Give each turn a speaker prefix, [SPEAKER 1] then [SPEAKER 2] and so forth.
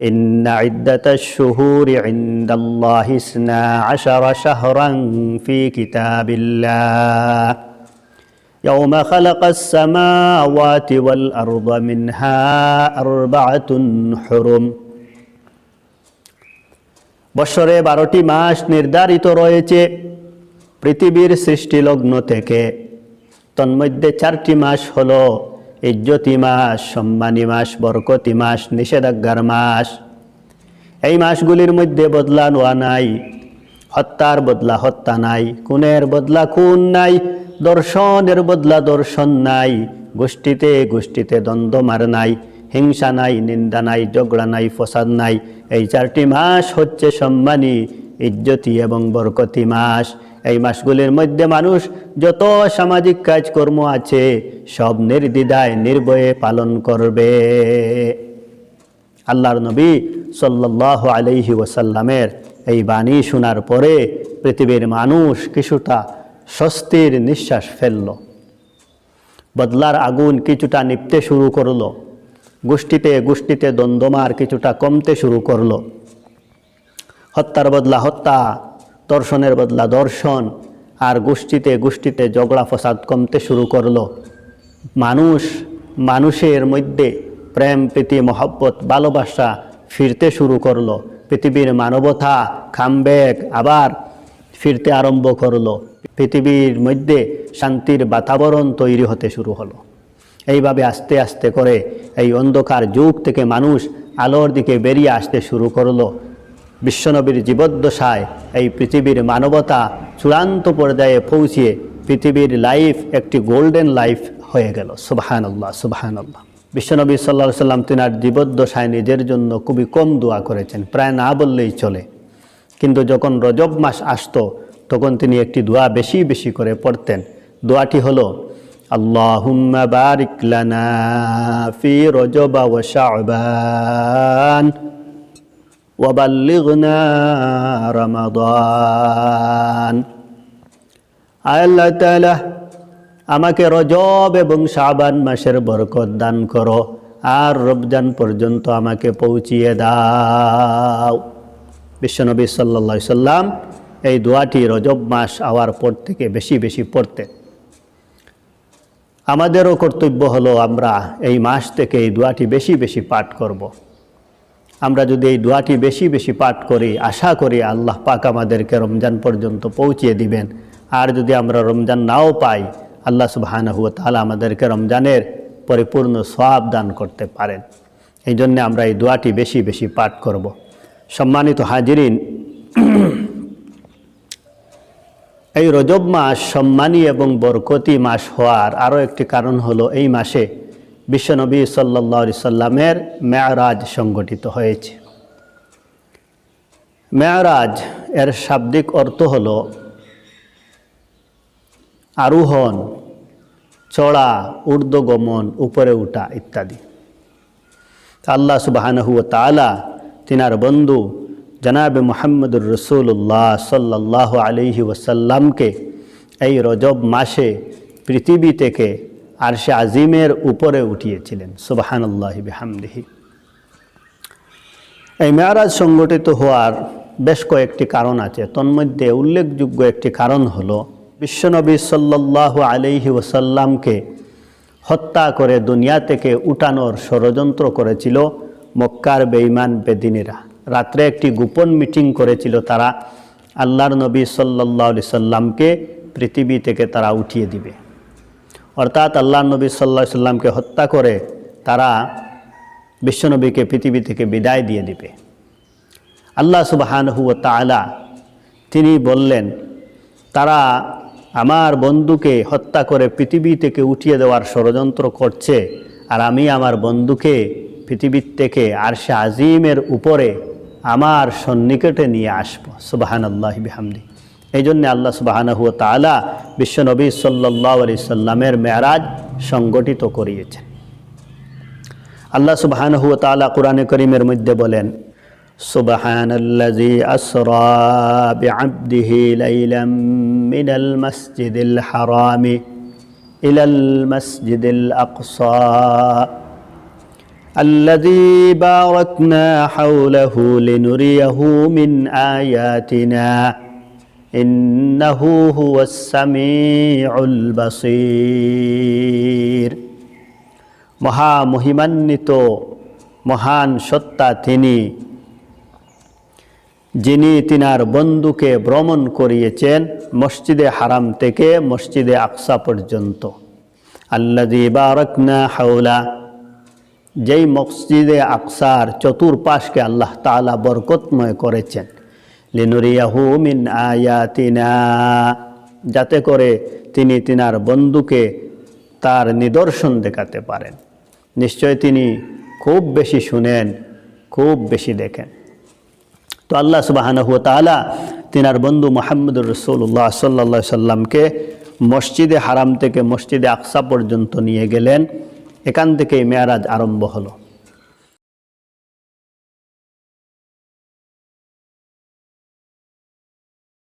[SPEAKER 1] إن عدة الشهور عند الله اثنا عشر شهرا في كتاب الله يوم خلق السماوات والأرض منها أربعة حرم বৎসরে বারোটি মাস নির্ধারিত রয়েছে পৃথিবীর সৃষ্টিলগ্ন থেকে তন্মধ্যে চারটি মাস হলো ইজ্জতি মাস, সম্মানী মাস, বরকতি মাস, নিষেধাজ্ঞার মাস। এই মাসগুলির মধ্যে বদলা নোয়া নাই, হত্যার বদলা হত্যা নাই, খুনের বদলা খুন নাই, দর্শনের বদলা দর্শন নাই, গোষ্ঠীতে গোষ্ঠীতে দ্বন্দ্ব মার নাই, হিংসা নাই, নিন্দা নাই, ঝগড়া নাই, ফসাদ নাই। এই চারটি মাস হচ্ছে সম্মানী, ইজ্জতি এবং বরকতি মাস। এই মাসগুলির মধ্যে মানুষ যত সামাজিক কাজকর্ম আছে, সব নির্দ্বিধায়, নির্ভয়ে পালন করবে। আল্লাহর নবী সাল্লাহ আলহি ওসাল্লামের এই বাণী শোনার পরে পৃথিবীর মানুষ কিছুটা স্বস্তির নিঃশ্বাস ফেলল। বদলার আগুন কিছুটা নিপতে শুরু করল। গোষ্ঠীতে গোষ্ঠীতে দ্বন্দ্বমার কিছুটা কমতে শুরু করল। হত্যার বদলা হত্যা দর্শনের বদলা দর্শন। আর গোষ্ঠীতে গোষ্ঠীতে ঝগড়া ফসাদ কমতে শুরু করল। মানুষ, মানুষের মধ্যে প্রেম, প্রীতি, মহব্বত, ভালোবাসা ফিরতে শুরু করল। পৃথিবীর মানবতা খামবেগ আবার ফিরতে আরম্ভ করল। পৃথিবীর মধ্যে শান্তির বাতাবরণ তৈরি হতে শুরু হলো। এইভাবে আস্তে আস্তে করে এই অন্ধকার যুগ থেকে মানুষ আলোর দিকে বেরিয়ে আসতে শুরু করল। বিশ্বনবীর জীবদ্দশায় এই পৃথিবীর মানবতা চূড়ান্ত পর্যায়ে পৌঁছিয়ে পৃথিবীর লাইফ একটি গোল্ডেন লাইফ হয়ে গেল। সুবাহান আল্লাহ সুবাহান আল্লাহ বিশ্বনবী সাল্লা সাল্লাম তিনার জীবদ্দশায় নিজের জন্য খুবই কম দোয়া করেছেন, প্রায় না বললেই চলে। কিন্তু যখন রজব মাস আসতো, তখন তিনি একটি দোয়া বেশি বেশি করে পড়তেন। দোয়াটি হলো ওয়া আমাকে রজব এবং সাবান মাসের বরকত দান করো, আর রবজান পর্যন্ত আমাকে পৌঁছিয়ে দাও। বিশ্বনবী সাল্লা সাল্লাম এই দোয়াটি রজব মাস আওয়ার পর থেকে বেশি বেশি পড়তে আমাদেরও কর্তব্য হলো আমরা এই মাস থেকে এই দোয়াটি বেশি বেশি পাঠ করব। আমরা যদি এই দোয়াটি বেশি বেশি পাঠ করি, আশা করি আল্লাহ পাক আমাদেরকে রমজান পর্যন্ত পৌঁছিয়ে দিবেন আর যদি আমরা রমজান নাও পাই, আল্লাহ সুবাহানহু তাহলে আমাদেরকে রমজানের পরিপূর্ণ সব দান করতে পারেন এই জন্য আমরা এই দোয়াটি বেশি বেশি পাঠ করব। সম্মানিত হাজিরিন, এই রজব মাস সম্মানী এবং বরকতি মাস হওয়ার আরও একটি কারণ হলো এই মাসে বিশ্বনবী সাল্লা সাল্লামের মেয়ারাজ সংগঠিত হয়েছে। মেয়ারাজ এর শাব্দিক অর্থ হল আরোহণ, চড়া, ঊর্ধ্বগমন, উপরে উঠা ইত্যাদি। আল্লাহ সুবাহানহু তালা তিনার বন্ধু জনাবে মোহাম্মদুর রসুল্লাহ সাল্লাহ আলহি ওসাল্লামকে এই রজব মাসে পৃথিবী থেকে আর সে আজিমের উপরে উঠিয়েছিলেন। সুবাহান্লাহ বিহামদিহি। এই মেয়ারাজ সংগঠিত হওয়ার বেশ কয়েকটি কারণ আছে। তন্মধ্যে উল্লেখযোগ্য একটি কারণ হলো, বিশ্বনবী সাল্লাহ আলহি ওসাল্লামকে হত্যা করে দুনিয়া থেকে উঠানোর ষড়যন্ত্র করেছিল মক্কার বেইমান বেদিনীরা। রাত্রে একটি গোপন মিটিং করেছিল তারা। আল্লাহর নবী সাল্লাহ সাল্লামকে পৃথিবী থেকে তারা উঠিয়ে দিবে। অর্থাৎ আল্লাহ নবী সাল্লা সাল্লামকে হত্যা করে তারা বিশ্বনবীকে, পৃথিবী থেকে বিদায় দিয়ে দিবে। আল্লাহ সুবাহানহু তালা তিনি বললেন, তারা আমার বন্ধুকে হত্যা করে পৃথিবী থেকে উঠিয়ে দেওয়ার ষড়যন্ত্র করছে আর আমি আমার বন্ধুকে পৃথিবীর থেকে আর সে আজিমের উপরে আমার সন্নিকটে নিয়ে আসব। সুবাহান আল্লাহ বিহামদি। এই জন্যে আল্লাহ সুবাহানহু তালা বিশ্বনবী সাল্লাহ আলি সাল্লামের মেয়ারাজ সংগঠিত করিয়েছেন আল্লাহ সুবাহানহু তালা কোরআনে করিমের মধ্যে বলেন سبحان الذي أسرى بعبده ليلا من المسجد الحرام إلى المسجد الأقصى الذي باركنا حوله لنريه من آياتنا ইন্নাহু হুয়াস সামিউল বাসির মহা মহান সত্তা তিনি, যিনি তিনার বন্ধুকে ভ্রমণ করিয়েছেন মসজিদে হারাম থেকে মসজিদে আকসা পর্যন্ত। আল্লাদি বারকনা হাওলা, যেই মসজিদে আকসার চতুর্পাশকে আল্লাহ তালা বরকতময় করেছেন। লিনুরিয়াহু মিন আয়াতিনা। যাতে করে তিনি তিনার বন্ধুকে তার নিদর্শন দেখাতে পারেন। নিশ্চয় তিনি খুব বেশি শুনেন, খুব বেশি দেখেন। তো আল্লাহ সুবাহানহু তালা তিনার বন্ধু মোহাম্মদুর রসুল্লাহ সাল্লা সাল্লামকে মসজিদে হারাম থেকে মসজিদে আকসা পর্যন্ত নিয়ে গেলেন। এখান থেকেই মেয়ারাজ আরম্ভ হলো।